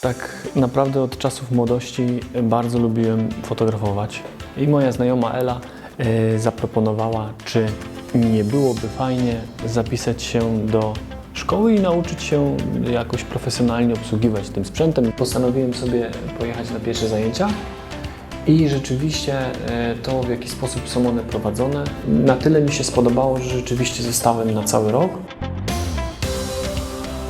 Tak naprawdę od czasów młodości bardzo lubiłem fotografować. I moja znajoma Ela e, zaproponowała, czy nie byłoby fajnie zapisać się do szkoły i nauczyć się jakoś profesjonalnie obsługiwać tym sprzętem. Postanowiłem sobie pojechać na pierwsze zajęcia. I rzeczywiście e, to, w jaki sposób są one prowadzone, na tyle mi się spodobało, że rzeczywiście zostałem na cały rok.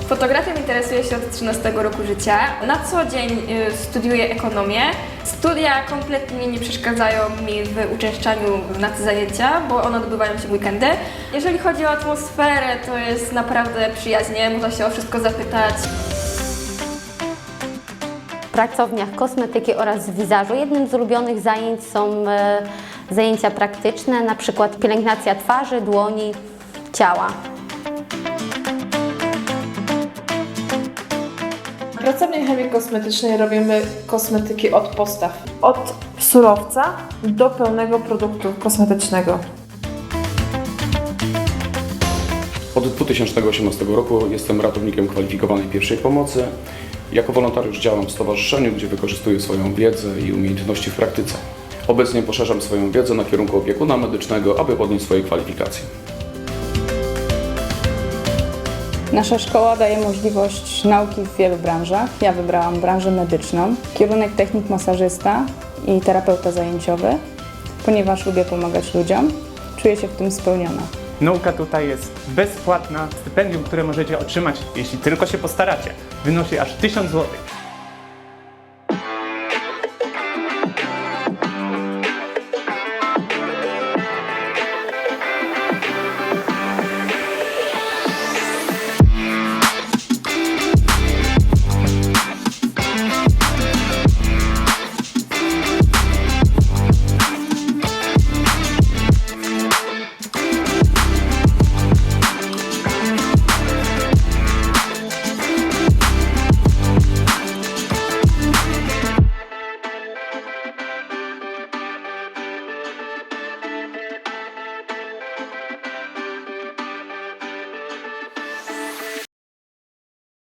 Fotografią interesuję się od 13 roku życia. Na co dzień y, studiuję ekonomię. Studia kompletnie nie przeszkadzają mi w uczęszczaniu na te zajęcia, bo one odbywają się w weekendy. Jeżeli chodzi o atmosferę, to jest naprawdę przyjaźnie, można się o wszystko zapytać. Pracowniach kosmetyki oraz wizażu jednym z ulubionych zajęć są e, zajęcia praktyczne, na przykład pielęgnacja twarzy, dłoni, ciała. Pracowni chemii kosmetycznej robimy kosmetyki od postaw. Od surowca do pełnego produktu kosmetycznego. Od 2018 roku jestem ratownikiem kwalifikowanej pierwszej pomocy. Jako wolontariusz działam w stowarzyszeniu, gdzie wykorzystuję swoją wiedzę i umiejętności w praktyce. Obecnie poszerzam swoją wiedzę na kierunku opiekuna medycznego, aby podnieść swoje kwalifikacje. Nasza szkoła daje możliwość nauki w wielu branżach. Ja wybrałam branżę medyczną, kierunek technik masażysta i terapeuta zajęciowy, ponieważ lubię pomagać ludziom. Czuję się w tym spełniona. Nauka tutaj jest bezpłatna. Stypendium, które możecie otrzymać, jeśli tylko się postaracie, wynosi aż 1000 zł.